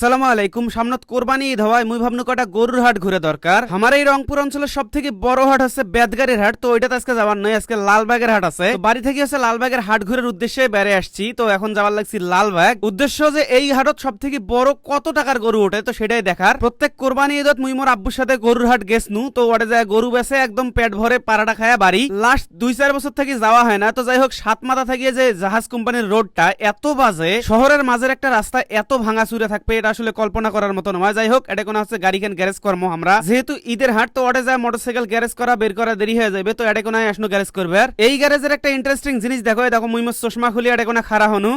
আসসালামু আলাইকুম। সামনত কোরবানি ঈদ হওয়ায় মুই ভাবনু কটা গরুর হাট ঘুরে দরকার। আমার এই রংপুর অঞ্চলের সব থেকে বড় হাট হচ্ছে বেদগাড়ির হাট। তো ওইটাতে আজকে যাবার নয় আজকে লালবাগের হাট আছে। বাড়ি থেকে হচ্ছে লালবাগের হাট ঘুরের উদ্দেশ্যে বেড়ে আসছি। তো এখন যাওয়ার লাগছি লালবাগ। উদ্দেশ্য যে এই হাটত সব থেকে বড় কত টাকার গরু ওঠে, তো সেটাই দেখার। প্রত্যেক কোরবানি ঈদত মুই মোর আব্বুর সাথে গরুর হাট গেছনু। তো ওটা যায় গরু বেছে একদম পেট ভরে পাড়াটা খায়া বাড়ি। লাস্ট দুই চার বছর থেকে যাওয়া হয় না। তো যাই হোক সাত মাথা থেকে যে জাহাজ কোম্পানির রোডটা এত বাজে, শহরের মাঝের একটা রাস্তা এত ভাঙা চুরে থাকবে, এটা আসলে কল্পনা করার মতো নয়। যাই হোক, এটা কোনো হচ্ছে গাড়ি কেন গ্যারেজ কর্ম আমরা। যেহেতু ঈদের হাট, তো অটে যায় মোটরসাইকেল গ্যারেজ করা, বের করা দেরি হয়ে যাবে, তো এটা কোনো আসনো গ্যারেজ করবে। আর এই গ্যারেজের একটা ইন্টারেস্টিং জিনিস দেখো দেখো মুইমস চশমা খুলি, এটা কোনো খারা হনু।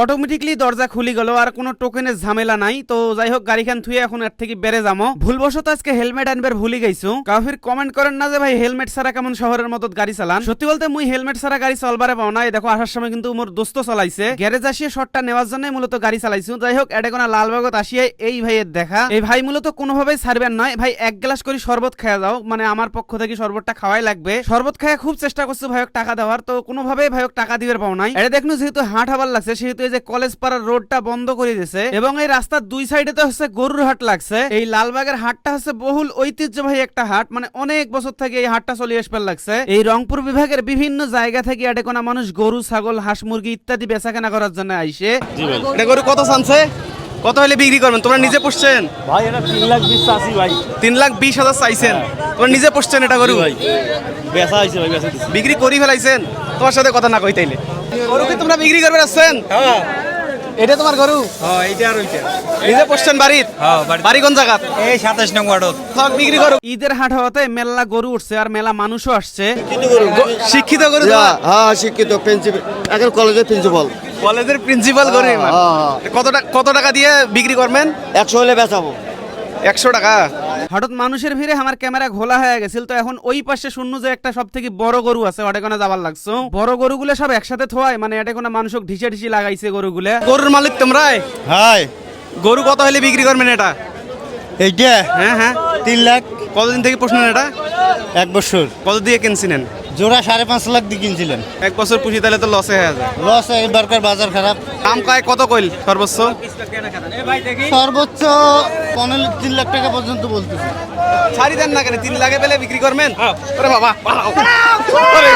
অটোমেটিকলি দরজা খুলি গেল, আর কোনো টোকেনের ঝামেলা নাই। তো যাই হোক গাড়িখান থুয়ে এখন এর থেকে বেড়ে যাব ভুলবশত আজকে হেলমেট আনবার ভুলে গেছো কাফির কমেন্ট করেন না যে, ভাই, হেলমেট ছাড়া কেমন শহরের মতো গাড়ি চালান? সত্যি বলতে, মুই হেলমেট ছাড়া গাড়ি চলবারে পাও না দেখো, আসার সময় কিন্তু মোর দোস্ত চালাইছে। গ্যারেজ আসিয়ে শর্টটা নেওয়ার জন্য মূলত গাড়ি চালাইছো। যাই হোক এটা কোনো লালবাগত আসিয়ে এই ভাইয়ের দেখা। এই ভাই মূলত কোনোভাবেই ছাড়বেন নয় ভাই, এক গ্লাস করে শরবত খেয়ে যাও। মানে আমার পক্ষ থেকে শরবতটা খাওয়াই লাগবে। শরবত খায় খুব চেষ্টা করছ ভাইক টাকা দেওয়ার। তো কোনোভাবেই ভাইক টাকা দিবার পাও নাই। এটা দেখনু, যেহেতু হাট হবার লাগছে, সেহেতু এই যে কলেজ পাড়ার রোডটা বন্ধ করে দিয়েছে এবং এই রাস্তার দুই সাইডে তো হচ্ছে গরুর হাট লাগছে। এই লালবাগের হাটটা হচ্ছে বহুল ঐতিহ্যবাহী একটা হাট। মানে অনেক বছর থেকে এই হাটটা চলে আসবার লাগছে। এই রংপুর বিভাগের বিভিন্ন জায়গা থেকে এটা কোনো মানুষ গরু ছাগল হাঁস মুরগি ইত্যাদি বেচা কেনা করার জন্য আইসে। এটা গরু কত চানছে? কত হলে বিক্রি করবেন? তোমরা নিজে পুষছেন? ভাই এটা তিন লাখ বিশ চাষি ভাই। তিন লাখ বিশ হাজার চাইছেন। তোমরা নিজে পুষছেন এটা গরু? ভাই। বেচা হয়েছে ভাই বেচা বিক্রি করি ফেলাইছেন? তোমার সাথে কথা না কই তাইলে। গরু কি তোমরা বিক্রি করবে আসছেন এটা তোমার গরু? হ্যাঁ এইটা আর নিজে পুষছেন বাড়ির? হ্যাঁ বাড়ি- কোন জায়গা এই সাতাশ নং ওয়ার্ডত। সব বিক্রি করো। ঈদের হাট হওয়াতে মেলা গরু উঠছে আর মেলা মানুষও আসছে। শিক্ষিত গরু? হ্যাঁ হ্যাঁ শিক্ষিত প্রিন্সিপাল এখন কলেজের প্রিন্সিপাল কলেজের প্রিন্সিপাল গরু। কত টাকা কত টাকা দিয়ে বিক্রি করবেন? একশো হলে বেচাবো। একশো টাকা? হঠাৎ মানুষের ভিড়ে আমার ক্যামেরা ঘোলা হয়ে গেছিল তো এখন ওই পাশে শূন্য যে একটা সব থেকে বড় গরু আছে ওটা কোনো যাবার লাগছো? বড় গরু গরুগুলো সব একসাথে থোয়ায় মানে এটা কোনো মানুষ ঢিসে ঢিসি লাগাইছে গরুগুলো। গরুর মালিক তোমরাই হাই। গরু কত হলে বিক্রি করবেন এটা? এইটা? হ্যাঁ হ্যাঁ। তিন লাখ। কতদিন থেকে প্রশ্ন এটা? এক বছর। কত দিয়ে কিনছিলেন? জোড়া সাড়ে পাঁচ লাখ দিয়ে কিনছিলেন। এক বছর পুষি তাহলে তো লসে হয়ে যায় লস এবারকার বাজার খারাপ। দাম কয়? কত কইল সর্বোচ্চ? সর্বোচ্চ পনেরো তিন লাখ টাকা পর্যন্ত বলতেছে। ছাড়ি দেন না কেন? তিন লাখে পেলে বিক্রি করবেন? ওরে বাবা পালাও। ওরে,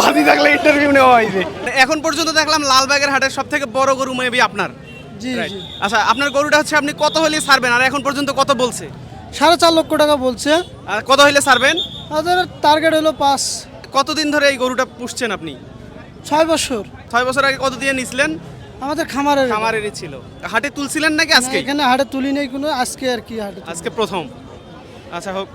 বাদি থাকলে ইন্টারভিউ নেওয়া হইবে এখন পর্যন্ত দেখলাম লালবাগের হাটের সব থেকে বড় গরু মেবি আপনার। জি জি। আচ্ছা আপনার গরুটা হচ্ছে আপনি কত হলে ছাড়বেন? আর এখন পর্যন্ত কত বলছে? সাড়ে চার লক্ষ টাকা বলছে। আর কত হলে ছাড়বেন? আমাদের টার্গেট হলো পাঁচ। কতদিন ধরে এই গরুটা পুষছেন আপনি? ছয় বছর। ছয় বছর আগে কত দিয়ে নিছিলেন? আমাদের খামারের। খামারেরই ছিল। হাটে তুলছিলেন নাকি আজকে? এখানে হাটে তুলি নেই কোনো আজকে আর কি হাটে আজকে প্রথম। আচ্ছা হোক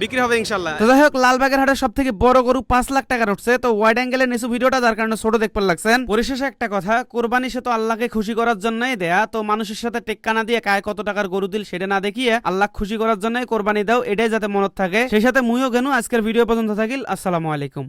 বিক্রি হবে ইনশাল্লাহ তো যাই হোক, লালবাগের হাটে সব থেকে বড় গরু পাঁচ লাখ টাকার উঠছে তো ওয়াইড অ্যাঙ্গেলের নিচু ভিডিওটা, যার কারণে ছোট দেখতে লাগছেন। পরিশেষে একটা কথা, কোরবানি সে তো আল্লাহকে খুশি করার জন্যই দেয়া। তো মানুষের সাথে টেক্কা না দিয়ে কায় কত টাকার গরু দিল সেটা না দেখিয়ে আল্লাহ খুশি করার জন্যই কোরবানি দাও, এটাই যাতে মনত থাকে। সেই সাথে মুইও গেনু, আজকের ভিডিও পর্যন্ত থাকিল। আসসালামু আলাইকুম।